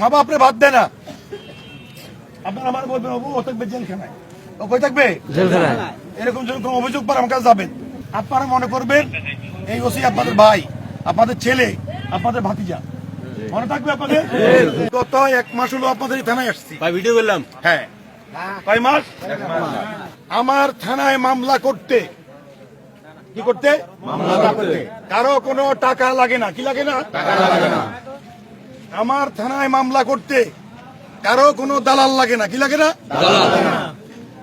মা বাপরে বাদ দেয় না। আপনার আমার বলবেন ও ও থাকবে জেলখানায়। ও কই থাকবে? জেলখানায়। এরকম যখন কোনো অভিযোগ পার আমার কাছে যাবেন। আপনারা মনে করবেন এই ওসি আপনাদের ভাই আপনাদের ছেলে আপনাদের ভাতিজা। মনে থাকবে আপনাদের? গত এক মাস হলো আপনাদের থানায় আসছি। ভাই ভিডিও করলাম। হ্যাঁ। কয় মাস? আমার থানায় মামলা করতে। কি করতে। কারও কোনো টাকা লাগে না। কি লাগে না? টাকা লাগে না। আমার থানায় মামলা করতে কারও কোনো দালাল লাগে না। কি লাগে না?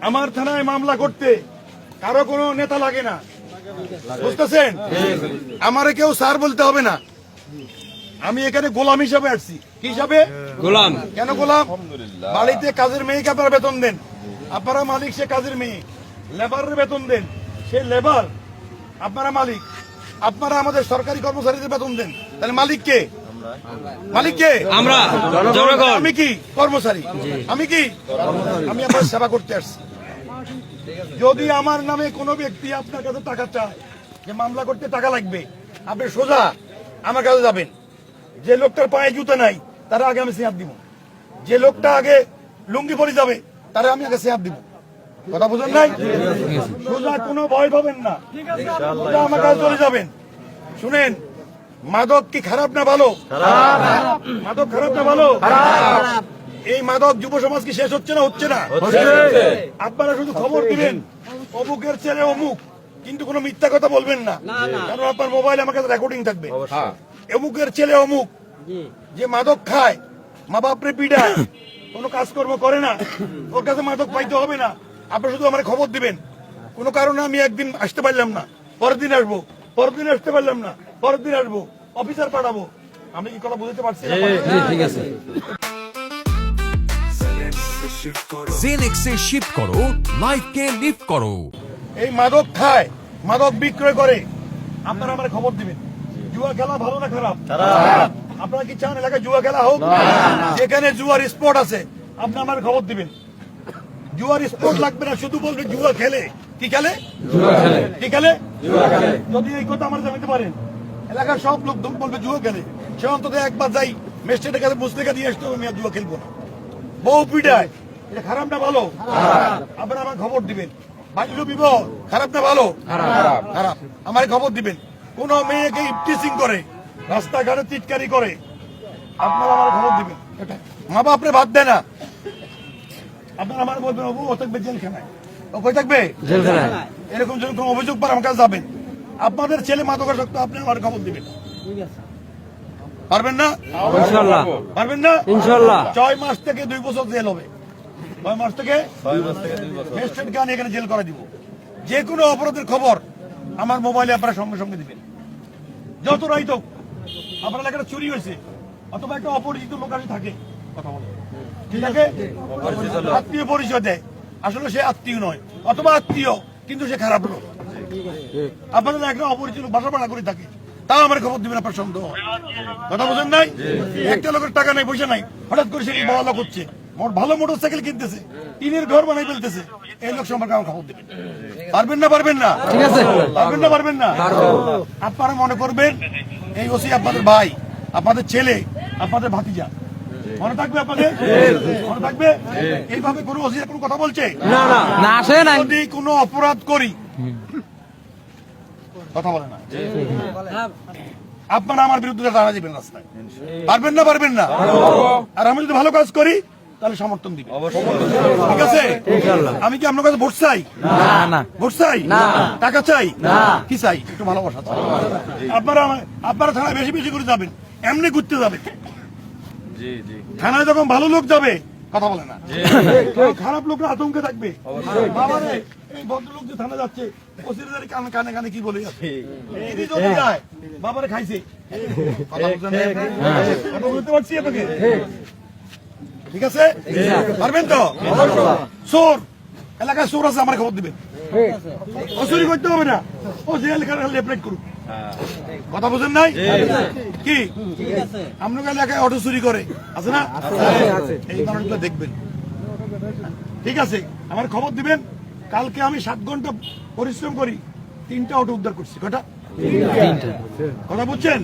আমার থানায় মামলা করতে কারও কোনো নেতা লাগে না। বুঝতেছেন? আমারে কেউ স্যার বলতে হবে না। আমি এখানে গোলাম হিসাবে আসছি। কি হিসাবে? গোলাম। কেন গোলাম? বাড়িতে কাজের মেয়েকে আপনারা বেতন দেন। আপনারা মালিক সে কাজের মেয়ে। লেবারের বেতন দেন। সে লেবার আপনারা মালিক। আপনারা আমাদের সরকারি কর্মচারীদের বেতন দেন। তাহলে মালিক কে? মালিক কে আমরা জনগণ। আমি কি? কর্মচারী। আমি কি? আমি আপনার সেবা করতে আসছি। যদি আমার নামে কোনো ব্যক্তি আপনার কাছে টাকা চায় যে মামলা করতে টাকা লাগবে আপনি সোজা আমার কাছে যাবেন। যে লোকটার পায়ে জুতো নাই তারা আগে আমি সিয়াব দিব। যে লোকটা আগে লুঙ্গি পরে যাবে তারা আমি আগে সিয়াব দিব। কথা বুঝেন নাই? সোজা কোনো ভয় পাবেন না। সোজা আমার কাছে চলে যাবেন। শুনেন মাদক কি খারাপ না ভালো? মাদক খারাপ না ভালো? এই মাদক যুব সমাজ কি শেষ হচ্ছে না হচ্ছে না? আপনারা শুধু খবর দিবেন অমুকের ছেলে অমুক কিন্তু কোনো মিথ্যা কথা বলবেন না। কারণ আপনার মোবাইল আমার কাছে রেকর্ডিং থাকবে। অমুকের ছেলে অমুক যে মাদক খায় মা বাপরে পিডায় কোনো কাজকর্ম করে না ওর কাছে মাদক পাইতে হবে না। আপনি শুধু আমার খবর দিবেন। কোনো কারণে আমি একদিন আসতে পারলাম না পরের দিন আসব পরের দিন আসতে পারলাম না। পরের দিন আসব অফিসার পাঠাবো। আমি কি কথা বুঝতে পারছি ঠিক আছে। জেনেক্সে শিফট করো লাইফকে লিফট করো। এই মাদক খায় মাদক বিক্রয় করে। আপনারা আমার খবর দিবেন। জুয়া খেলা ভালো না খারাপ? আপনারা কি চান এলাকায় জুয়া খেলা হোক? যেখানে জুয়ার স্পট আছে আপনি আমার খবর দিবেন। জুয়ার স্পট লাগবে না শুধু বলবে জুয়া খেলে। কি খেলে? কি খেলে? যদি এই কথা আমার জানাতে পারেন। এলাকার সব লোক বলবে জুয়া খেলে সে অন্তত একবার যাই মেস্টেটের কাছে মুসলিকা দিয়ে আসতে হবে আমি আর জুয়া খেলব না। বউ পিটায় এটা খারাপ না ভালো? আপনারা আমার খবর দিবেন। বাল্য বিবাহ খারাপ না ভালো? খারাপ আমার খবর দিবেন। কোন মেয়েকে করে রাস্তাঘাটে চিৎকারি করে আপনারা আমার খবর দিবেন। মা বাপরে বাদ দেয় না। আপনারা আমার বলবেন ও ও থাকবে জেলখানায়। ও কই থাকবে? জেলখানায়। এরকম যদি কোনো অভিযোগ পার আমার কাছে যাবেন। আপনাদের ছেলে মাদকাসক্ত আপনি আমার খবর দিবেন। পারবেন না? ইনশাল্লাহ। পারবেন না? ইনশাল্লাহ। ছয় মাস থেকে দুই বছর জেল হবে। ছয় মাস থেকে ম্যাজিস্ট্রেটকে আনি এখানে জেল করে দিব। যে কোনো অপরাধের খবর আমার মোবাইলে আপনারা সঙ্গে সঙ্গে দিবেন। যত রাইত হোক আপনার এলাকাটা চুরি হয়েছে অথবা একটা অপরিচিত লোক আসে থাকে কথা বলে। ঠিক আছে? আত্মীয় পরিচয় দেয়। আসলে সে আত্মীয় নয় অথবা আত্মীয় কিন্তু সে খারাপ লোক। আপনাদের একটা অপরিচিত বাসা ভাড়া করে থাকে। তাও আমার খবর দিবেন আপনার সন্দেহ কথা বোঝেন নাই? একটা লোকের টাকা নাই পয়সা নাই। হঠাৎ করে সে বড় লোক হচ্ছে। ভালো মোটর সাইকেল কিনতেছে। টিনের ঘর বানাই ফেলতেছে। এই লোক সম্পর্কে আমার খবর দিবেন। পারবেন না পারবেন না? ঠিক আছে। পারবেন না পারবেন না? আপনারা মনে করবেন এই ওসি আপনাদের ভাই আপনাদের ছেলে আপনাদের ভাতিজা। মনে থাকবে আপনাদের? মনে থাকবে? এইভাবে কোনো ওসি কোনো কথা বলছে? না না। না আসে না যদি কোনো অপরাধ করি কথা বলে না। আপনারা আমার বিরুদ্ধে দাঁড়া দিবেন রাস্তায় পারবেন না পারবেন না। আর আমি যদি ভালো কাজ করি তাহলে সমর্থন দিবেন। ঠিক আছে? আমি কি আপনার কাছে ভোট চাই? না না। ভোট চাই? টাকা চাই? কি চাই? একটু ভালোবাসা চাই। আপনারা আমার- আপনারা থানায় বেশি বেশি করে যাবেন এমনি ঘুরতে যাবেন। থানায় যখন ভালো লোক যাবে কথা বলে না। খারাপ লোকরা আতঙ্কে থাকবে। বাবারে এই ভদ্রলোক যে থানা যাচ্ছে ওসিরদারি কানে কানে কানে কি বলে যাচ্ছে? এদিকে যদি যায়। বাবারে খাইছে। কথা বুঝছেন? বুঝতে পারছি আপনাকে? ঠিক। আছে? পারবেন তো? সোর এলাকায় সোর আছে আমার খবর দিবেন। ও চুরি করতে হবে না। ও জেল খানে লেপলেট করুক। কথা বুঝেন নাই? কি? আপনার এলাকায় অটো চুরি করে। আছে না? এই মানুষগুলো দেখবেন। ঠিক আছে আমার খবর দিবেন। কালকে আমি সাত ঘণ্টা পরিশ্রম করি তিনটা অটো উদ্ধার করছি। কটা কথা বুঝছেন?